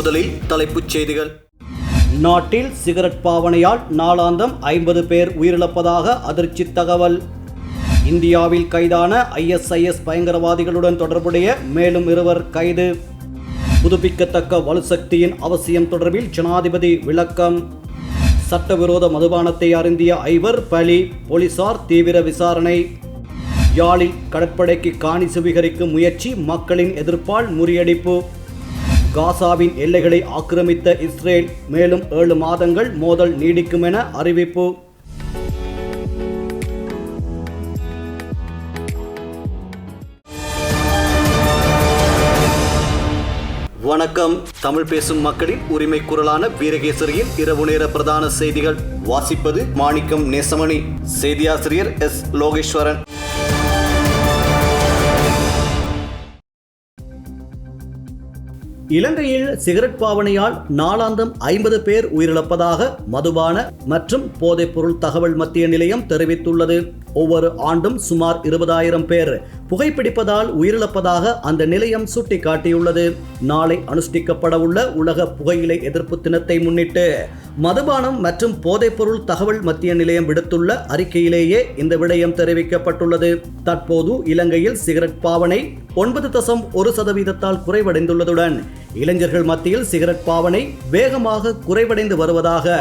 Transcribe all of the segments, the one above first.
முதலில் தலைப்புச் செய்திகள். நாட்டில் சிகரெட் பாவனையால் நாளாந்தம் ஐம்பது பேர் உயிரிழப்பதாக அதிர்ச்சி தகவல். இந்தியாவில் கைதான ஐஎஸ்ஐஎஸ் பயங்கரவாதிகளுடன் தொடர்புடைய மேலும் இருவர் கைது. புதுப்பிக்கத்தக்க வலுசக்தியின் அவசியம் தொடர்பில் ஜனாதிபதி விளக்கம். சட்டவிரோத மதுபானத்தை அருந்திய ஐவர் பலி போலீசார் தீவிர விசாரணை. யாழில் கடற்படைக்கு காணி சுவீகரிக்கும் முயற்சி மக்களின் எதிர்ப்பால் முறியடிப்பு. காசாவின் எல்லைகளை ஆக்கிரமித்த இஸ்ரேல் மேலும் ஏழு மாதங்கள் மோதல் நீடிக்கும் என அறிவிப்பு. வணக்கம். தமிழ் பேசும் மக்களின் உரிமை குரலான வீரகேசரியின் இரவு நேர பிரதான செய்திகள். வாசிப்பது மாணிக்கம் நேசமணி. செய்தியாசிரியர் எஸ் லோகேஸ்வரன். இலங்கையில் சிகரெட் பாவனையால் நாளாந்தம் ஐம்பது பேர் உயிரிழப்பதாக மதுபான மற்றும் போதைப்பொருள் தகவல் மத்திய நிலையம் தெரிவித்துள்ளது. ஒவ்வொரு ஆண்டும் சுமார் இருபதாயிரம் பேர் புகைப்பிடிப்பதால் உயிரிழப்பதாக அந்த நிலையம் சுட்டிக்காட்டியுள்ளது. நாளை அனுஷ்டிக்கப்படவுள்ள உலக புகையிலை எதிர்ப்பு தினத்தை முன்னிட்டு மதுபானம் மற்றும் போதைப்பொருள் தகவல் மத்திய நிலையம் விடுத்துள்ள அறிக்கையிலேயே இந்த விடயம் தெரிவிக்கப்பட்டுள்ளது. தற்போது இலங்கையில் சிகரெட் பாவனை ஒன்பது தசம் ஒரு சதவீதத்தால் குறைவடைந்துள்ளதுடன் இளைஞர்கள் மத்தியில் சிகரெட் பாவனை வேகமாக குறைவடைந்து வருவதாக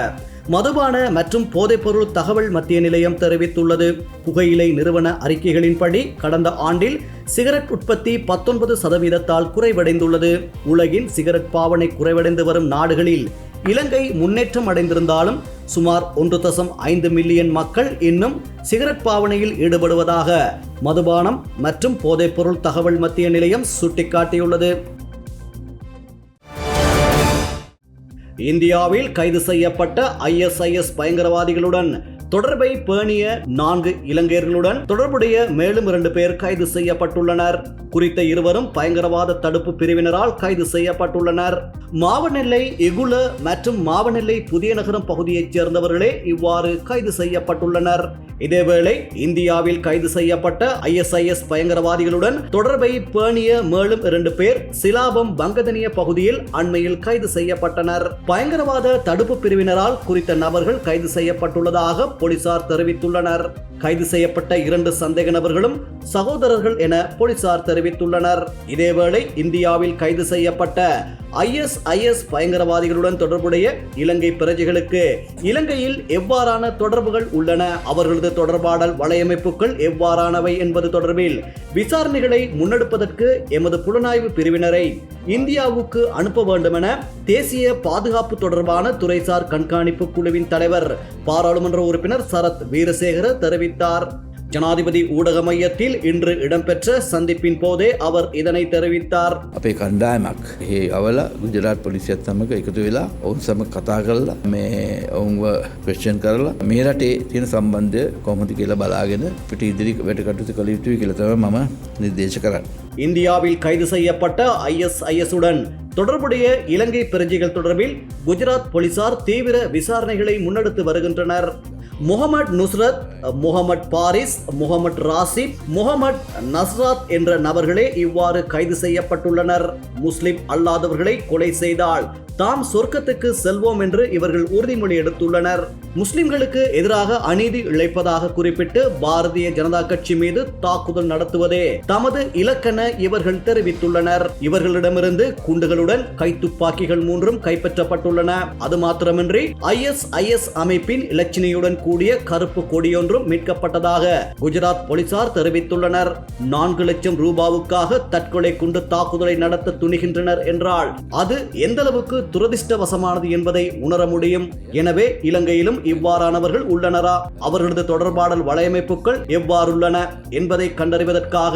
மதுபான மற்றும் போதைப்பொருள் தகவல் மத்திய நிலையம் தெரிவித்துள்ளது. புகையிலை நிறுவன அறிக்கைகளின்படி கடந்த ஆண்டில் சிகரெட் உற்பத்தி பத்தொன்பது சதவீதத்தால் குறைவடைந்துள்ளது. உலகின் சிகரெட் பாவனை குறைவடைந்து வரும் நாடுகளில் இலங்கை முன்னேற்றம் அடைந்திருந்தாலும் சுமார் ஒன்று தசம் ஐந்து மில்லியன் மக்கள் இன்னும் சிகரெட் பாவனையில் ஈடுபடுவதாக மதுபானம் மற்றும் போதைப்பொருள் தகவல் மத்திய நிலையம் சுட்டிக்காட்டியுள்ளது. இந்தியாவில் கைது செய்யப்பட்ட ஐஎஸ்ஐஎஸ் பயங்கரவாதிகளுடன் தொடர்பை பேணிய நான்கு இலங்கையர்களுடன் தொடர்புடைய மேலும் இரண்டு பேர் கைது செய்யப்பட்டுள்ளனர். குறித்த இருவரும் பயங்கரவாத தடுப்பு பிரிவினரால் கைது செய்யப்பட்டுள்ளனர். மாவனெல்லை எகுல மற்றும் மாவனெல்லை புதிய நகரம் பகுதியைச் சேர்ந்தவர்களே இவ்வாறு கைது செய்யப்பட்டுள்ளனர். இதேவேளை இந்தியாவில் கைது செய்யப்பட்ட ஐஎஸ்ஐஎஸ் பயங்கரவாதிகளுடன் தொடர்பை பேணிய மேலும் இரண்டு பேர் சிலாபம் வங்கதனிய பகுதியில் அண்மையில் கைது செய்யப்பட்டனர். பயங்கரவாத தடுப்பு பிரிவினரால் குறித்த நபர்கள் கைது செய்யப்பட்டுள்ளதாக போலீசார் தெரிவித்துள்ளனர். கைது செய்யப்பட்ட இரண்டு சந்தேக நபர்களும் சகோதரர்கள் என போலீசார் தெரிவித்துள்ளனர். இதேவேளை இந்தியாவில் கைது செய்யப்பட்ட ஐஎஸ்ஐஎஸ் பயங்கரவாதிகளுடன் தொடர்புடைய இலங்கை பிரஜைகளுக்கு. இலங்கையில் எவ்வாறான தொடர்புகள் உள்ளன? அவர்களது தொடர்பாடல் வலையமைப்புகள் எவ்வாறானவை என்பது தொடர்பில் விசாரணைகளை முன்னெடுப்பதற்கு எமது புலனாய்வு பிரிவினரை இந்தியாவுக்கு அனுப்ப வேண்டுமென தேசிய பாதுகாப்பு தொடர்பான துறைசார் கண்காணிப்பு குழுவின் தலைவர் பாராளுமன்ற உறுப்பினர் சரத் வீரசேகர தெரிவித்தார். ஜனாதிபதி ஊடக மையத்தில் இன்று இடம்பெற்ற சந்திப்பின் போதே அவர் இதனை தெரிவித்தார் අපේ කණ්ඩායමක් ඒ අවල ගුජරාත් පොලිසියත් සමඟ එකතු වෙලා ඔවුන් සම කතා කරලා මේ ඔවුන්ව ප්‍රශ්ෂන් කරලා මේ රටේ තියෙන සම්බන්ධය කොමති කියලා බලාගෙන පිට ඉදිරි වැඩ කටයුතු කළ යුතුයි කියලතව මම නිර්දේශ කරන්න. இந்தியாவில் கைது செய்யப்பட்ட ஐஎஸ்ஐஎஸ் உடன் தொடர்புடைய இலங்கை பிரஜைகள் தொடர்பில் குஜராத் போலீசார் தீவிர விசாரணைகளை முன்னெடுத்து வருகின்றனர் முகமது நுஸ்ரத் முகமது பாரிஸ் முகமது ராசிப் முகமது நஸ்ராத் என்ற நபர்களே இவ்வாறு கைது செய்யப்பட்டுள்ளனர். முஸ்லிம் அல்லாதவர்களை கொலை செய்தால் தாம் சொர்க்கத்துக்கு செல்வோம் என்று இவர்கள் உறுதிமொழி எடுத்துள்ளனர். முஸ்லிம்களுக்கு எதிராக அநீதி இழைப்பதாக குறிப்பிட்டு பாரதிய ஜனதா கட்சி மீது தாக்குதல் நடத்துவதே தமது இலக்கென இவர்கள் தெரிவித்துள்ளனர். இவர்களிடமிருந்து குண்டுகளுடன் கைத்துப்பாக்கிகள் மூன்றும் கைப்பற்றப்பட்டுள்ளன. அது மாத்திரமின்றி ஐஎஸ்ஐஎஸ் அமைப்பின் இலச்சினையுடன் கூடிய கருப்பு கொடியொன்று என்றும் மீட்கப்பட்டதாக குஜராத் போலீசார் தெரிவித்துள்ளனர். நான்கு லட்சம் ரூபாவுக்காக தற்கொலை குண்டு தாக்குதலை நடத்த துணிகின்றனர் என்றால் அது எந்த அளவுக்கு துரதிர்ஷ்டவசமானது என்பதை உணர முடியும். எனவே இலங்கையிலும் இவ்வாறானவர்கள் உள்ளனரா? அவர்களது தொடர்பாடல் வலையமைப்புகள் எவ்வாறுள்ளன என்பதை கண்டறிவதற்காக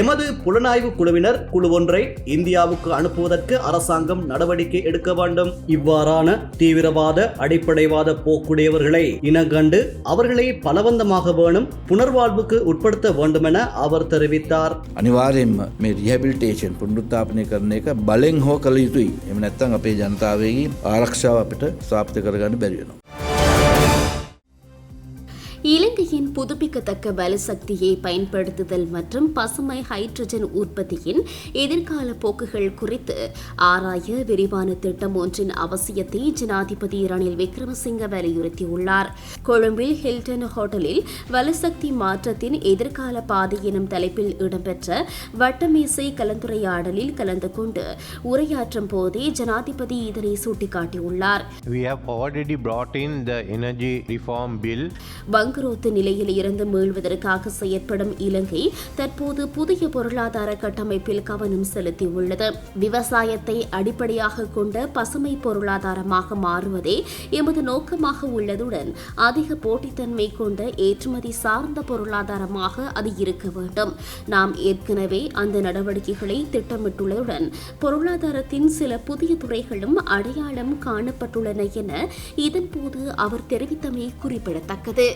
எமது புலனாய்வு குழுவினர் குழு ஒன்றை இந்தியாவுக்கு அனுப்புவதற்கு அரசாங்கம் நடவடிக்கை எடுக்க வேண்டும். இவ்வாறான தீவிரவாத அடிப்படைவாத போக்குடையவர்களை இனங்கண்டு அவர்களை பல பலவந்தமாக வேணும் புனர்வாழ்வுக்கு உட்படுத்த வேண்டுமென அவர் தெரிவித்தார் අනිවාරයෙන්ම මේ රියබිලිටේෂන් පුනරුත්ථාපනය කරන එක බලෙන් හෝ කළ යුතුයි එම නැත්තං අපේ ජනතාවගේ ආරක්ෂාව අපිට ස්ථාපිත කරගන්න බැරිවෙනවා. இலங்கையில் இலங்கையின் புதுப்பிக்கத்தக்க வலுசக்தியை பயன்படுத்துதல் மற்றும் பசுமை ஹைட்ரஜன் உற்பத்தியின் எதிர்கால போக்குகள் குறித்து ஆராய விரிவான திட்டம் ஒன்றின் அவசியத்தை ஜனாதிபதி ரணில் விக்ரமசிங்க வலியுறுத்தியுள்ளார் கொழும்பில் ஹில்டன் ஹோட்டலில் வலுசக்தி மாற்றத்தின் எதிர்கால பாதை எனும் தலைப்பில் இடம்பெற்ற வட்டமேசை கலந்துரையாடலில் கலந்து கொண்டு உரையாற்றும் போதே ஜனாதிபதி இதனை சுட்டிக்காட்டியுள்ளார் We have already brought in the energy reform bill. வங்குரோத்து நிலையில் இருந்து மீள்வதற்காக செயற்படும் இலங்கை தற்போது புதிய பொருளாதார கட்டமைப்பில் கவனம் செலுத்தியுள்ளது. விவசாயத்தை அடிப்படையாக கொண்ட பசுமை பொருளாதாரமாக மாறுவதே எமது நோக்கமாக உள்ளதுடன் அதிக போட்டித்தன்மை கொண்ட ஏற்றுமதி சார்ந்த பொருளாதாரமாக அது இருக்க வேண்டும். நாம் ஏற்கனவே அந்த நடவடிக்கைகளை திட்டமிட்டுள்ளதுடன் பொருளாதாரத்தின் சில புதிய துறைகளும் அடையாளம் காணப்பட்டுள்ளன என இதன்போது அவர் தெரிவித்தமை குறிப்பிடத்தக்கது.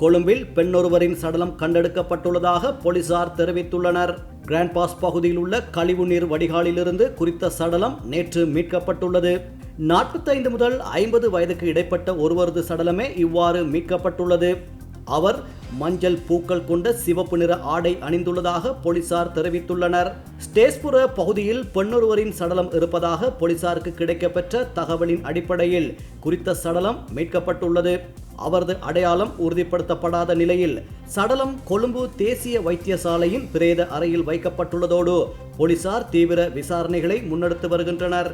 கொழும்பில் பெண்ணொருவரின் சடலம் கண்டெடுக்கப்பட்டுள்ளதாக போலீசார் தெரிவித்துள்ளனர். கிராண்ட் பாஸ் பகுதியில் உள்ள கழிவுநீர் வடிகாலிலிருந்து குறித்த சடலம் நேற்று மீட்கப்பட்டுள்ளது. நாற்பத்தைந்து முதல் ஐம்பது வயதுக்கு இடைப்பட்ட ஒருவரது சடலமே இவ்வாறு மீட்கப்பட்டுள்ளது. அவர் மஞ்சள் பூக்கள் கொண்ட சிவப்பு நிற ஆடை அணிந்துள்ளதாக போலீசார் தெரிவித்துள்ளனர். ஸ்டேஸ்புர பகுதியில் பெண்ணொருவரின் சடலம் இருப்பதாக போலீசாருக்கு கிடைக்கப்பெற்ற தகவலின் அடிப்படையில் குறித்த சடலம் மீட்கப்பட்டுள்ளது. அவரது அடையாளம் உறுதிப்படுத்தப்படாத நிலையில் சடலம் கொழும்பு தேசிய வைத்தியசாலையின் பிரேத அறையில் வைக்கப்பட்டுள்ளதோடு போலீசார் தீவிர விசாரணைகளை முன்னெடுத்து வருகின்றனர்.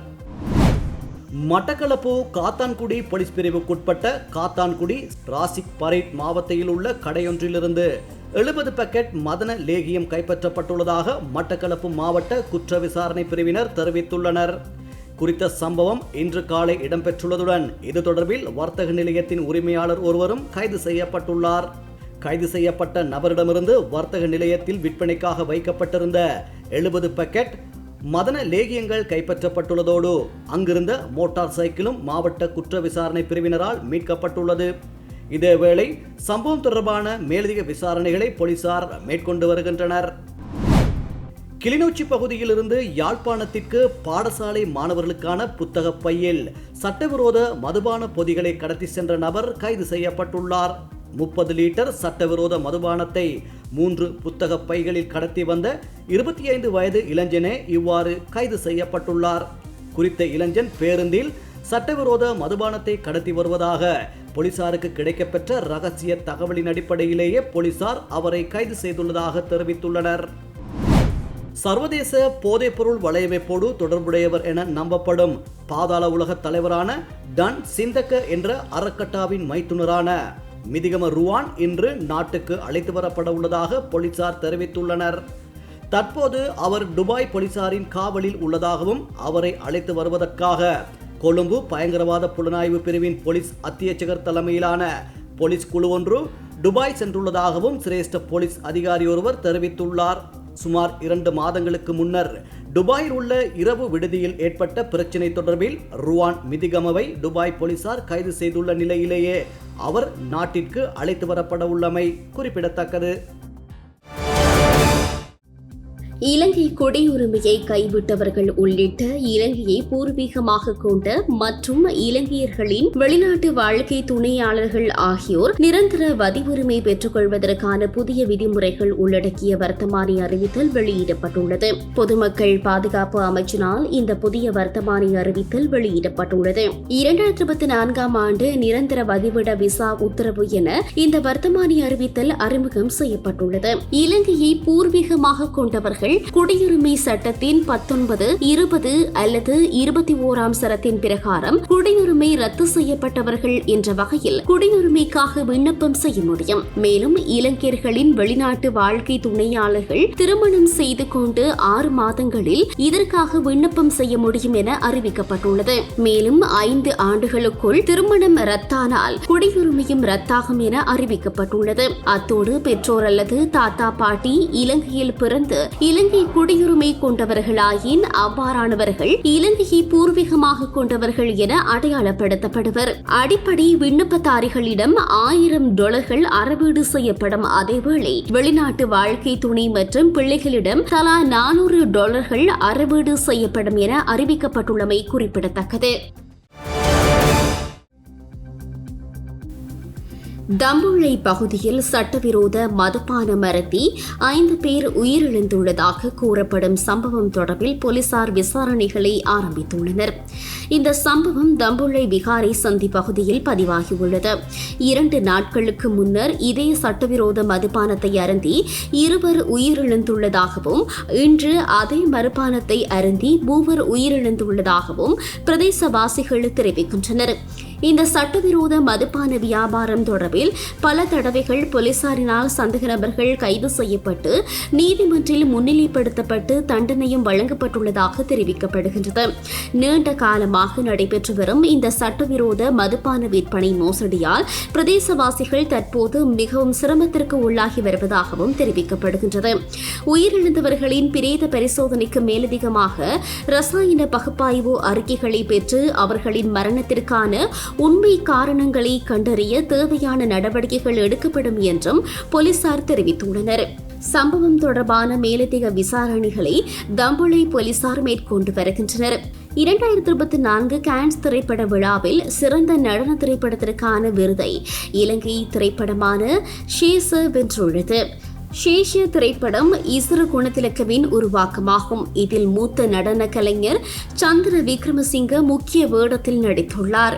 மட்டக்களப்பு காத்தான்குடி போலீஸ் பிரிவுக்குட்பட்ட காத்தான்குடி ராசிக் பரேட் மாவட்டத்தில் உள்ள கடையொன்றிலிருந்து எழுபது பேக்கெட் மதன லேகியம் கைப்பற்றப்பட்டுள்ளதாக மட்டக்களப்பு மாவட்ட குற்ற விசாரணை பிரிவினர் தெரிவித்துள்ளனர். குறித்த சம்பவம் இன்று காலை இடம்பெற்றுள்ளதுடன் இது தொடர்பில் வர்த்தக நிலையத்தின் உரிமையாளர் ஒருவரும் கைது செய்யப்பட்டுள்ளார். கைது செய்யப்பட்ட நபரிடமிருந்து வர்த்தக நிலையத்தில் விற்பனைக்காக வைக்கப்பட்டிருந்த எழுபது பேக்கெட் மதன லேகியங்கள் கைப்பற்றப்பட்டுள்ளதோடு அங்கிருந்த மோட்டார் சைக்கிளும் மாவட்ட குற்ற விசாரணை பிரிவினரால் மீட்கப்பட்டுள்ளது. இதேவேளை சம்பவம் தொடர்பான மேலதிக விசாரணைகளை போலீசார் மேற்கொண்டு வருகின்றனர். கிளிநொச்சி பகுதியிலிருந்து யாழ்ப்பாணத்திற்கு பாடசாலை மாணவர்களுக்கான புத்தக பையில் சட்டவிரோத மதுபான பொதிகளை கடத்தி சென்ற நபர் கைது செய்யப்பட்டுள்ளார். முப்பது லிட்டர் சட்டவிரோத மதுபானத்தை மூன்று புத்தக பைகளில் கடத்தி வந்த இருபத்தி ஐந்து வயது இளைஞனே இவ்வாறு கைது செய்யப்பட்டுள்ளார். குறித்த இளைஞன் பேருந்தில் சட்டவிரோத மதுபானத்தை கடத்தி வருவதாக போலீசாருக்கு கிடைக்கப்பெற்ற ரகசிய தகவலின் அடிப்படையிலேயே போலீசார் அவரை கைது செய்துள்ளதாக தெரிவித்துள்ளனர். சர்வதேச போதைப்பொருள் வலையமைப்போடு தொடர்புடையவர் என நம்பப்படும் பாதாள உலக தலைவரான டன் சிந்தக்க என்ற அறக்கட்டாவின் மைத்துனரான மிதிகம ருவான் இன்று நாட்டுக்கு அழைத்து வரப்பட உள்ளதாக போலீசார் தெரிவித்துள்ளனர். தற்போது அவர் துபாய் போலீசாரின் காவலில் உள்ளதாகவும் அவரை அழைத்து வருவதற்காக கொழும்பு பயங்கரவாத புலனாய்வு பிரிவின் போலீஸ் அத்தியட்சகர் தலைமையிலான போலீஸ் குழு ஒன்று துபாய் சென்றுள்ளதாகவும் சிரேஷ்ட போலீஸ் அதிகாரி ஒருவர் தெரிவித்துள்ளார். சுமார் இரண்டு மாதங்களுக்கு முன்னர் துபாயில் உள்ள இரவு விடுதியில் ஏற்பட்ட பிரச்சினை தொடர்பில் ருவான் மிதிகமவை துபாய் போலீசார் கைது செய்துள்ள நிலையிலேயே அவர் நாட்டிற்கு அழைத்து வரப்பட உள்ளமை குறிப்பிடத்தக்கது. இலங்கை குடியுரிமையை கைவிட்டவர்கள் உள்ளிட்ட இலங்கையை பூர்வீகமாக கொண்ட மற்றும் இலங்கையர்களின் வெளிநாட்டு வாழ்க்கை துணையாளர்கள் ஆகியோர் நிரந்தர வதிவுரிமை பெற்றுக் கொள்வதற்கான புதிய விதிமுறைகள் உள்ளடக்கிய வர்த்தமானி அறிவித்தல் வெளியிடப்பட்டுள்ளது. பொதுமக்கள் பாதுகாப்பு அமைச்சினால் இந்த புதிய வர்த்தமானி அறிவித்தல் வெளியிடப்பட்டுள்ளது. இரண்டாயிரத்தி இருபத்தி நான்காம் ஆண்டு நிரந்தர வதிவிட விசா உத்தரவு என இந்த வர்த்தமானி அறிவித்தல் அறிமுகம் செய்யப்பட்டுள்ளது. இலங்கையை பூர்வீகமாக கொண்டவர்கள் குடியுரிமை சட்டத்தின் பத்தொன்பது இருபது அல்லது இருபத்தி ஓராம் சரத்தின் பிரகாரம் குடியுரிமை ரத்து செய்யப்பட்டவர்கள் என்ற வகையில் குடியுரிமைக்காக விண்ணப்பம் செய்ய முடியும். மேலும் இலங்கையர்களின் வெளிநாட்டு வாழ்க்கை துணையாளர்கள் திருமணம் செய்து கொண்டு ஆறு மாதங்களில் இதற்காக விண்ணப்பம் செய்ய முடியும் என அறிவிக்கப்பட்டுள்ளது. மேலும் ஐந்து ஆண்டுகளுக்குள் திருமணம் ரத்தானால் குடியுரிமையும் ரத்தாகும் என அறிவிக்கப்பட்டுள்ளது. அத்தோடு பெற்றோர் அல்லது தாத்தா பாட்டி இலங்கையில் பிறந்து இலங்கை இலங்கை குடியுரிமை கொண்டவர்களாயின் அவ்வாறானவர்கள் இலங்கையை பூர்வீகமாக கொண்டவர்கள் என அடையாளப்படுத்தப்படுவர். அடிப்படை விண்ணப்பதாரிகளிடம் ஆயிரம் டாலர்கள் அறவீடு செய்யப்படும் அதேவேளை வெளிநாட்டு வாழ்க்கை துணை மற்றும் பிள்ளைகளிடம் தலா நானூறு டாலர்கள் அறவீடு செய்யப்படும் என அறிவிக்கப்பட்டுள்ளமை குறிப்பிடத்தக்கது. தம்புள்ளை பகுதியில் சட்டவிரோத மதுபானம் அருந்தி ஐந்து பேர் உயிரிழந்துள்ளதாக கூறப்படும் சம்பவம் தொடர்பில் போலீசார் விசாரணைகளை ஆரம்பித்துள்ளனர். இந்த சம்பவம் தம்புள்ளை விகாரை சந்தி பகுதியில் பதிவாகியுள்ளது. இரண்டு நாட்களுக்கு முன்னர் இதே சட்டவிரோத மதுபானத்தை அருந்தி இருவர் உயிரிழந்துள்ளதாகவும் இன்று அதே மதுபானத்தை அருந்தி மூவர் உயிரிழந்துள்ளதாகவும் பிரதேசவாசிகள் தெரிவிக்கின்றனர். இந்த சட்டவிரோத மதுபான வியாபாரம் தொடர்பில் பல தடவைகள் போலீசாரினால் சந்தேக நபர்கள் கைது செய்யப்பட்டு நீதிமன்றில் முன்னிலைப்படுத்தப்பட்டு தண்டனையும் வழங்கப்பட்டுள்ளதாக தெரிவிக்கப்படுகின்றது. நீண்ட காலமாக நடைபெற்று வரும் இந்த சட்டவிரோத மதுபான விற்பனை மோசடியால் பிரதேசவாசிகள் தற்போது மிகவும் சிரமத்திற்கு உள்ளாகி வருவதாகவும் தெரிவிக்கப்படுகின்றது. உயிரிழந்தவர்களின் பிரேத பரிசோதனைக்கு மேலதிகமாக ரசாயன பகுப்பாய்வு அறிக்கைகளை பெற்று அவர்களின் மரணத்திற்கான உண்மை காரணங்களை கண்டறிய தேவையான நடவடிக்கைகள் எடுக்கப்படும் என்றும் போலீசார் தெரிவித்துள்ளனர். சம்பவம் தொடர்பான மேலதிக விசாரணைகளை தம்புளை போலீசார் மேற்கொண்டு வருகின்றனர். இரண்டாயிரத்தி இருபத்தி நான்கு கேன்ஸ் திரைப்பட விழாவில் சிறந்த நடன திரைப்படத்திற்கான விருதை இலங்கை திரைப்படமான ஷேச வென்றுள்ளது. சேஷிய திரைப்படம் இசுரு குணத்திலக்கவின் உருவாக்கமாகும். இதில் மூத்த நடன கலைஞர் சந்திர விக்ரமசிங்க முக்கிய வேடத்தில் நடித்துள்ளார்.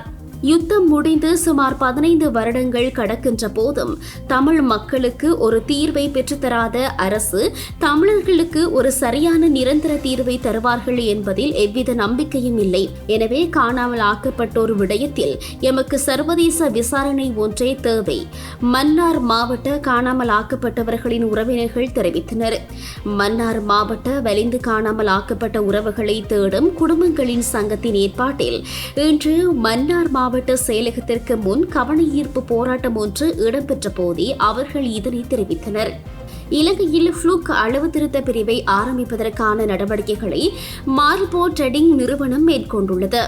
யுத்தம் முடிந்து சுமார் பதினைந்து வருடங்கள் கடக்கின்ற போதும் தமிழ் மக்களுக்கு ஒரு தீர்வை பெற்றுத்தராத அரசு தமிழர்களுக்கு ஒரு சரியான நிரந்தர தீர்வை தருவார்கள் என்பதில் எவ்வித நம்பிக்கையும் இல்லை. எனவே காணாமல் ஆக்கப்பட்டோர் விடயத்தில் எமக்கு சர்வதேச விசாரணை ஒன்றே தேவை. மன்னார் மாவட்ட காணாமல் ஆக்கப்பட்டவர்களின் உறவினர்கள் தெரிவித்தனர். மன்னார் மாவட்ட வலிந்து காணாமல் ஆக்கப்பட்ட உறவுகளை தேடும் குடும்பங்களின் சங்கத்தின் ஏற்பாட்டில் இன்று மன்னார் மாவட்ட செயலகத்திற்கு முன் கவனஈர்ப்பு போராட்டம் ஒன்று இடம்பெற்ற போதே அவர்கள் இதனை தெரிவித்தனர். இலங்கையில் ஃப்ளூக் அளவு திருத்த பிரிவை ஆரம்பிப்பதற்கான நடவடிக்கைகளை மார்போ ட்ரெடிங் நிறுவனம் மேற்கொண்டுள்ளது.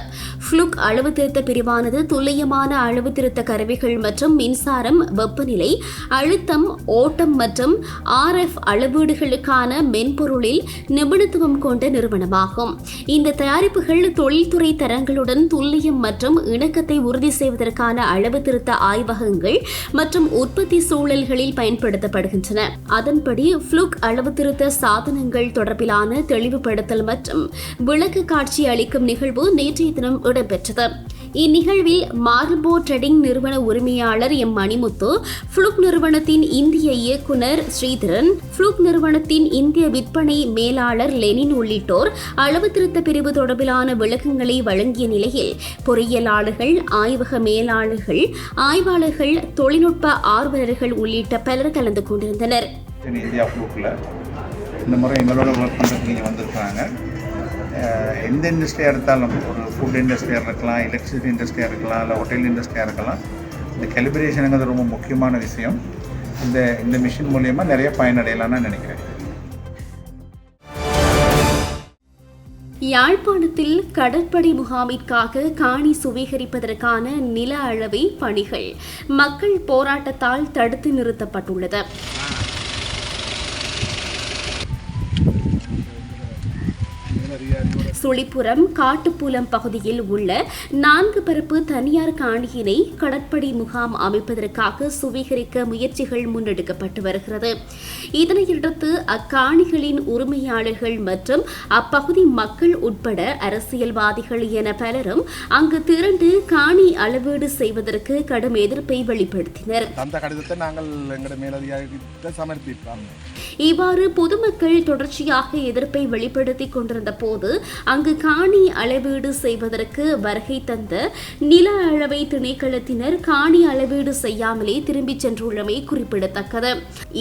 ஃப்ளூக் அளவு திருத்த பிரிவானது துல்லியமான அளவு திருத்த கருவிகள் மற்றும் மின்சாரம் வெப்பநிலை அழுத்தம் ஓட்டம் மற்றும் ஆர்எஃப் அளவீடுகளுக்கான மென்பொருளில் நிபுணத்துவம் கொண்ட நிறுவனமாகும். இந்த தயாரிப்புகள் தொழில்துறை தரங்களுடன் துல்லியம் மற்றும் இணக்கத்தை உறுதி செய்வதற்கான அளவு திருத்த ஆய்வகங்கள் மற்றும் உற்பத்தி சூழல்களில் பயன்படுத்தப்படுகின்றன. அதன்படி ஃப்ளூக் அளவு திருத்த சாதனங்கள் தொடர்பிலான தெளிவுபடுத்தல் மற்றும் விளக்க காட்சி அளிக்கும் நிகழ்வு நேற்றைய தினம் இடம்பெற்றது. இந்நிகழ்வில் மார்போ ட்ரெடிங் நிறுவன உரிமையாளர் எம் மணிமுத்து ஃப்ளூக் நிறுவனத்தின் இந்திய இயக்குனர் ஸ்ரீதரன் ஃப்ளூக் நிறுவனத்தின் இந்திய விற்பனை மேலாளர் லெனின் உள்ளிட்டோர் அளவு திருத்த பிரிவு தொடர்பிலான விளக்கங்களை வழங்கிய நிலையில் பொறியியலாளர்கள் ஆய்வக மேலாளர்கள் ஆய்வாளர்கள் தொழில்நுட்ப ஆர்வலர்கள் உள்ளிட்ட பலர் கலந்து கொண்டிருந்தனர். தென் இந்தியா குரூப்பில் இந்த முறை எங்களோட ஒர்க் பண்ணுறதுக்கு நீங்கள் வந்திருக்காங்க எந்த இண்டஸ்ட்ரியாக எடுத்தாலும் ஒரு ஃபுட் இண்டஸ்ட்ரியாக இருக்கலாம் எலக்ட்ரிசிட்டி இண்டஸ்ட்ரியாக இருக்கலாம் இல்லை ஹோட்டல் இண்டஸ்ட்ரியாக இருக்கலாம் இந்த கெலிபிரேஷனுங்கிறது ரொம்ப முக்கியமான விஷயம். இந்த இந்த மிஷின் மூலயமா நிறைய பயனடையலாம்னு நினைக்கிறேன். யாழ்ப்பாணத்தில் கடற்படை முகாமிற்காக காணி சுவீகரிப்பதற்கான நில அளவை பணிகள் மக்கள் போராட்டத்தால் தடுத்து நிறுத்தப்பட்டுள்ளது. சுழிப்புரம் காட்டுப்புலம் பகுதியில் உள்ள நான்கு பரப்பு தனியார் காணியினை கடற்படை முகாம் அமைப்பதற்காக சுவீகரிக்க முயற்சிகள் முன்னெடுக்கப்பட்டு வருகிறது. இதனையடுத்து அக்காணிகளின் உரிமையாளர்கள் மற்றும் அப்பகுதி மக்கள் உட்பட அரசியல்வாதிகள் என பலரும் அங்கு திரண்டு காணி அளவீடு செய்வதற்கு கடும் எதிர்ப்பை வெளிப்படுத்தினர். இவ்வாறு பொதுமக்கள் தொடர்ச்சியாக எதிர்ப்பை வெளிப்படுத்திக் கொண்டிருந்த போது அங்கு காணி அளவீடு செய்வதற்கு வருகை தந்த நில அளவை திணைக்களத்தினர் காணி அளவீடு செய்யாமலே திரும்பிச் சென்றுள்ளமை குறிப்பிடத்தக்கது.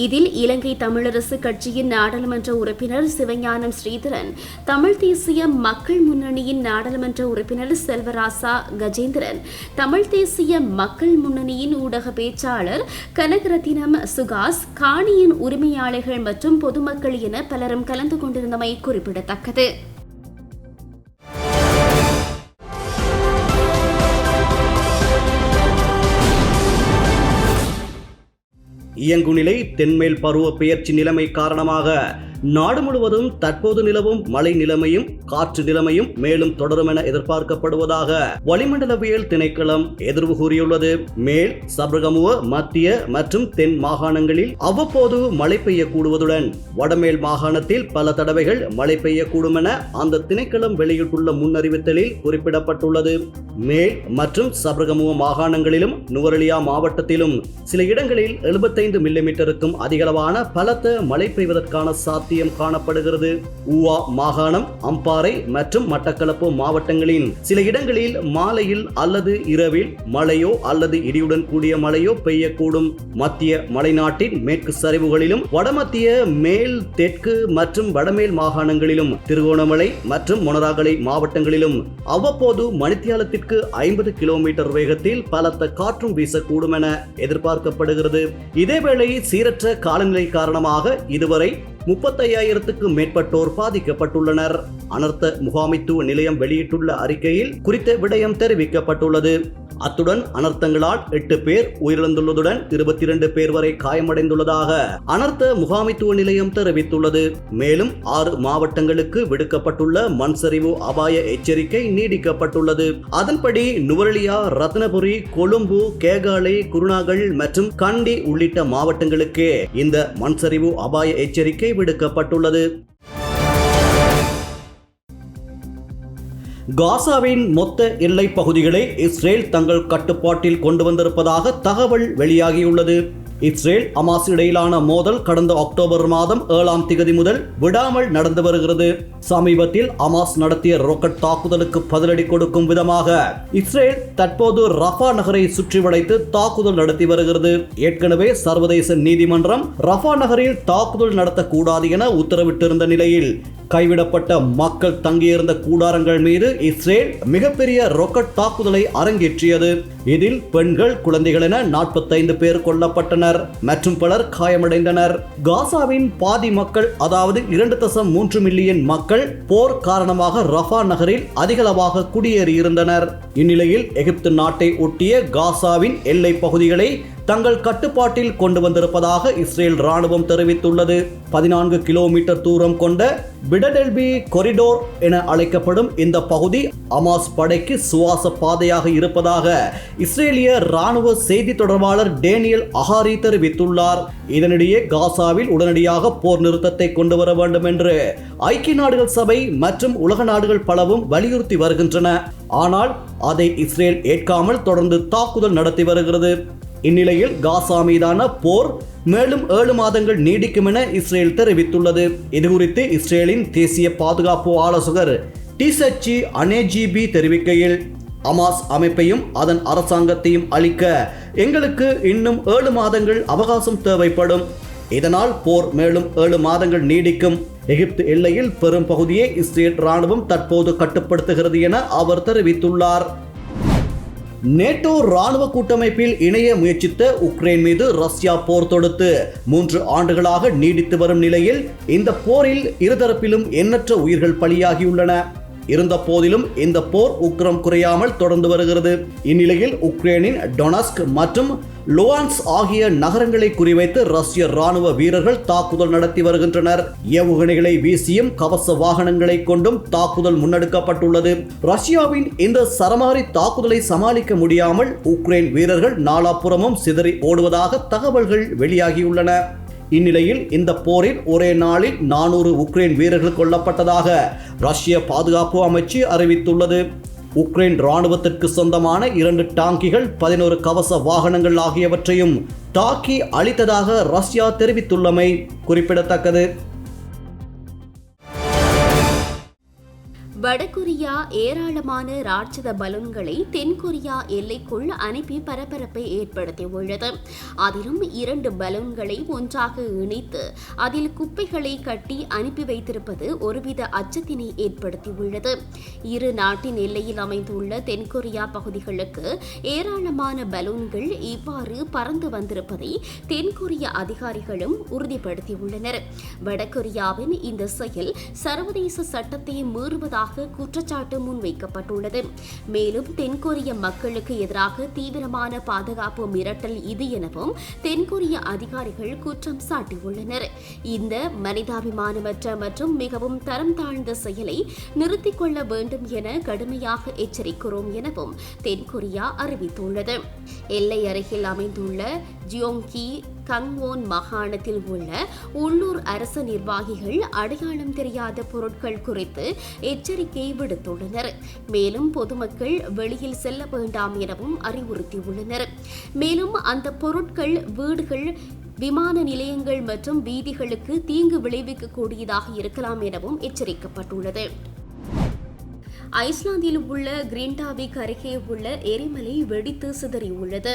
இதில் இலங்கை தமிழரசு கட்சியின் நாடாளுமன்ற உறுப்பினர் சிவஞானம் ஸ்ரீதரன் தமிழ் தேசிய மக்கள் முன்னணியின் நாடாளுமன்ற உறுப்பினர் செல்வராசா கஜேந்திரன் தமிழ் தேசிய மக்கள் முன்னணியின் ஊடக பேச்சாளர் கனகரத்தினம் சுகாஸ் காணியின் உரிமையாளர்கள் மற்றும் பொதுமக்கள் என பலரும் கலந்து கொண்டிருந்தமை குறிப்பிடத்தக்கது. இயங்குநிலை தென்மேல் பருவ பெயர்ச்சி நிலைமை காரணமாக நாடு முழுவதும் தற்போது நிலவும் மழை நிலைமையும் காற்று நிலைமையும் மேலும் தொடரும் என எதிர்பார்க்கப்படுவதாக வளிமண்டலவியல் திணைக்களம் எதிர்வு கூறியுள்ளது. மேல் சபரகமுவ மத்திய மற்றும் தென் மாகாணங்களில் அவ்வப்போது மழை பெய்யக்கூடுவதுடன் வடமேல் மாகாணத்தில் பல தடவைகள் மழை பெய்யக்கூடும் என அந்த திணைக்களம் வெளியிட்டுள்ள முன்னறிவித்தலில் குறிப்பிடப்பட்டுள்ளது. மேல் மற்றும் சபரகமுவ மாகாணங்களிலும் நுவரெலியா மாவட்டத்திலும் சில இடங்களில் 75 மில்லிமீட்டருக்கும் அதிகளவான பலத்த மழை பெய்வதற்கான சாத்தியம் காணப்படுகிறது. ஊவா மாகாணம் அம்பாறை மற்றும் மட்டக்களப்பு மாவட்டங்களின் சில இடங்களில் மாலையில் அல்லது இரவில் மழையோ அல்லது இடியுடன் கூடிய மழையோ பெய்யக்கூடும். மத்திய மலைநாட்டின் மேற்கு சரிவுகளிலும் வடமத்திய மேல் தெற்கு மற்றும் வடமேல் மாகாணங்களிலும் திருகோணமலை மற்றும் மொனராகலை மாவட்டங்களிலும் அவ்வப்போது மணித்தியாலத்திற்கு ஐம்பது கிலோமீட்டர் வேகத்தில் பலத்த காற்றும் வீசக்கூடும் என எதிர்பார்க்கப்படுகிறது. இதேவேளை சீரற்ற காலநிலை காரணமாக இதுவரை முப்பத்தையாயிரத்துக்கும் மேற்பட்டோர் பாதிக்கப்பட்டுள்ளனர். அனர்த்த முகாமைத்துவ நிலையம் வெளியிட்டுள்ள அறிக்கையில் குறித்த விடயம் தெரிவிக்கப்பட்டுள்ளது. அத்துடன் அனர்த்தங்களால் எட்டு பேர் உயிரிழந்துள்ளதுடன் இருபத்தி இரண்டு பேர் வரை காயமடைந்துள்ளதாக அனர்த்த முகாமைத்துவ நிலையம் தெரிவித்துள்ளது. மேலும் ஆறு மாவட்டங்களுக்கு விடுக்கப்பட்டுள்ள மண் சரிவு அபாய எச்சரிக்கை நீடிக்கப்பட்டுள்ளது. அதன்படி நுவரெலியா ரத்னபுரி கொழும்பு கேகாலை குருணாகல் மற்றும் கண்டி உள்ளிட்ட மாவட்டங்களுக்கு இந்த மண் சரிவு அபாய எச்சரிக்கை விடுக்கப்பட்டுள்ளது. காசாவின் மொத்த எல்லைப் பகுதிகளை இஸ்ரேல் தங்கள் கட்டுப்பாட்டில் கொண்டு வந்திருப்பதாக தகவல் வெளியாகியுள்ளது. இஸ்ரேல் அமாஸ் இடையிலான மோதல் கடந்த அக்டோபர் மாதம் ஏழாம் திகதி முதல் விடாமல் நடந்து வருகிறது. சமீபத்தில் அமாஸ் நடத்திய ராக்கெட் தாக்குதலுக்கு பதிலடி கொடுக்கும் விதமாக இஸ்ரேல் தற்போது ரஃபா நகரை சுற்றி வளைத்து தாக்குதல் நடத்தி வருகிறது. ஏற்கனவே சர்வதேச நீதிமன்றம் ரஃபா நகரில் தாக்குதல் நடத்தக்கூடாது என உத்தரவிட்டிருந்த நிலையில் கைவிடப்பட்ட மக்கள் தங்கியிருந்த கூடாரங்கள் மீது இஸ்ரேல் மிகப்பெரிய ராக்கெட் தாக்குதலை அரங்கேற்றியது. இதில் பெண்கள் குழந்தைகள் என நாற்பத்தைந்து பேர் கொல்லப்பட்டனர். மற்றும் பலர் காயமடைந்தனர். காசாவின் பாதி மக்கள் அதாவது இரண்டு தசம் மூன்று மில்லியன் மக்கள் போர் காரணமாக ரஃபா நகரில் அதிகளவாக குடியேறியிருந்தனர். இந்நிலையில் எகிப்து நாட்டை ஒட்டிய காசாவின் எல்லை பகுதிகளை தங்கள் கட்டுப்பாட்டில் கொண்டு வந்திருப்பதாக இஸ்ரேல் ராணுவம் தெரிவித்துள்ளது. பதினான்கு கிலோமீட்டர் தூரம் கொண்ட பிடடெல்பி கொரிடோர் என அழைக்கப்படும் இந்த பகுதி அமாஸ் படைக்கு சுவாச பாதையாக இருப்பதாக இஸ்ரேலிய ராணுவ செய்தி தொடர்பாளர் டேனியல் அஹாரி தெரிவித்துள்ளார். இதனிடையே காசாவில் உடனடியாக போர் நிறுத்தத்தை கொண்டு வர வேண்டும் என்று ஐக்கிய நாடுகள் சபை மற்றும் உலக நாடுகள் பலவும் வலியுறுத்தி வருகின்றன. ஆனால் அதை இஸ்ரேல் ஏற்காமல் தொடர்ந்து தாக்குதல் நடத்தி வருகிறது. இந்நிலையில் காசா மீதான போர் மேலும் ஏழு மாதங்கள் நீடிக்கும் என இஸ்ரேல் தெரிவித்துள்ளது. இதுகுறித்து இஸ்ரேலின் தேசிய பாதுகாப்பு ஆலோசகர் டிசச்சி அனேஜிபி தெரிவிக்கையில் அமாஸ் அமைப்பையும் அதன் அரசாங்கத்தையும் அளிக்க எங்களுக்கு இன்னும் ஏழு மாதங்கள் அவகாசம் தேவைப்படும். இதனால் போர் மேலும் ஏழு மாதங்கள் நீடிக்கும். எகிப்து எல்லையில் பெரும் பகுதியை இஸ்ரேல் ராணுவம் தற்போது கட்டுப்படுத்துகிறது என அவர் தெரிவித்துள்ளார். நேட்டோ ராணுவ கூட்டமைப்பில் இணைய முயற்சித்த உக்ரைன் மீது ரஷ்யா போர் தொடுத்து மூன்று ஆண்டுகளாக நீடித்து வரும் நிலையில் இந்த போரில் இருதரப்பிலும் எண்ணற்ற உயிர்கள் பலியாகியுள்ளன. இருந்த போதிலும் இந்த போர் உக்ரம் குறையாமல் தொடர்ந்து வருகிறது. இந்நிலையில் உக்ரைனின் டொனஸ்க் மற்றும் லுவான்ஸ் ஆகிய நகரங்களை குறிவைத்து ரஷ்ய ராணுவ வீரர்கள் தாக்குதல் நடத்தி வருகின்றனர். ஏவுகணைகளை வீசியும் கவச வாகனங்களை கொண்டும் தாக்குதல் முன்னெடுக்கப்பட்டுள்ளது. ரஷ்யாவின் இந்த சரமாரி தாக்குதலை சமாளிக்க முடியாமல் உக்ரைன் வீரர்கள் நாலாப்புறமும் சிதறி ஓடுவதாக தகவல்கள் வெளியாகியுள்ளன. இந்நிலையில் இந்த போரில் ஒரே நாளில் நானூறு உக்ரைன் வீரர்கள் கொல்லப்பட்டதாக ரஷ்ய பாதுகாப்பு அமைச்சு அறிவித்துள்ளது. உக்ரைன் ராணுவத்திற்கு சொந்தமான இரண்டு டாங்கிகள் பதினோரு கவச வாகனங்கள் ஆகியவற்றையும் தாக்கி அளித்ததாக ரஷ்யா தெரிவித்துள்ளமை குறிப்பிடத்தக்கது. வடகொரியா ஏராளமான ராட்சத பலூன்களை தென்கொரியா எல்லைக்குள் அனுப்பி பரபரப்பை ஏற்படுத்தியுள்ளது. அதிலும் இரண்டு பலூன்களை ஒன்றாக இணைத்து அதில் குப்பைகளை கட்டி அனுப்பி வைத்திருப்பது ஒருவித அச்சத்தினை ஏற்படுத்தியுள்ளது. இரு நாட்டின் எல்லையில் அமைந்துள்ள தென்கொரியா பகுதிகளுக்கு ஏராளமான பலூன்கள் இவ்வாறு பறந்து வந்திருப்பதை தென்கொரிய அதிகாரிகளும் உறுதிப்படுத்தியுள்ளனர். வடகொரியாவின் இந்த செயல் சர்வதேச சட்டத்தை மீறுவதாக குற்றச்சாட்டு முன்வைக்கப்பட்டுள்ளது. மேலும் தென்கொரிய மக்களுக்கு எதிராக தீவிரமான பாதுகாப்பு மிரட்டல் இது எனவும் தென்கொரிய அதிகாரிகள் குற்றம் சாட்டியுள்ளனர். இந்த மனிதாபிமானமற்ற மற்றும் மிகவும் தரம் தாழ்ந்த செயலை நிறுத்திக் கொள்ள வேண்டும் என கடுமையாக எச்சரிக்கிறோம் எனவும் தென்கொரியா அறிவித்துள்ளது. எல்லை அருகில் அமைந்துள்ள ஜியோங்கி கங்வோன் மாகாணத்தில் உள்ள உள்ளூர் அரசு நிர்வாகிகள் அடையாளம் தெரியாத பொருட்கள் குறித்து எச்சரிக்கை விடுத்துள்ளனர். மேலும் பொதுமக்கள் வெளியில் செல்ல வேண்டாம் எனவும் அறிவுறுத்தியுள்ளனர். மேலும் அந்த பொருட்கள் வீடுகள் விமான நிலையங்கள் மற்றும் வீதிகளுக்கு தீங்கு விளைவிக்கக்கூடியதாக இருக்கலாம் எனவும் எச்சரிக்கப்பட்டுள்ளது. ஐஸ்லாந்தில் உள்ள கிரீன்டாவிக் அருகே உள்ள எரிமலை வெடித்து சிதறியுள்ளது.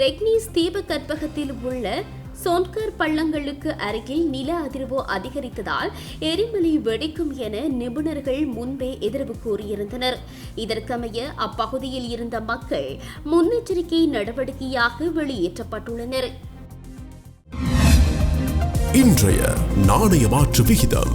ரெக்னீஸ் தீபகற்பகத்தில் உள்ள சோன்கர் பள்ளங்களுக்கு அருகில் நில அதிர்வு அதிகரித்ததால் எரிமலை வெடிக்கும் என நிபுணர்கள் முன்பே எதிர்வு கூறியிருந்தனர். இதற்கமைய அப்பகுதியில் இருந்த மக்கள் முன்னெச்சரிக்கை நடவடிக்கையாக வெளியேற்றப்பட்டுள்ளனர். இன்றைய நாணய மாற்று விகிதம்.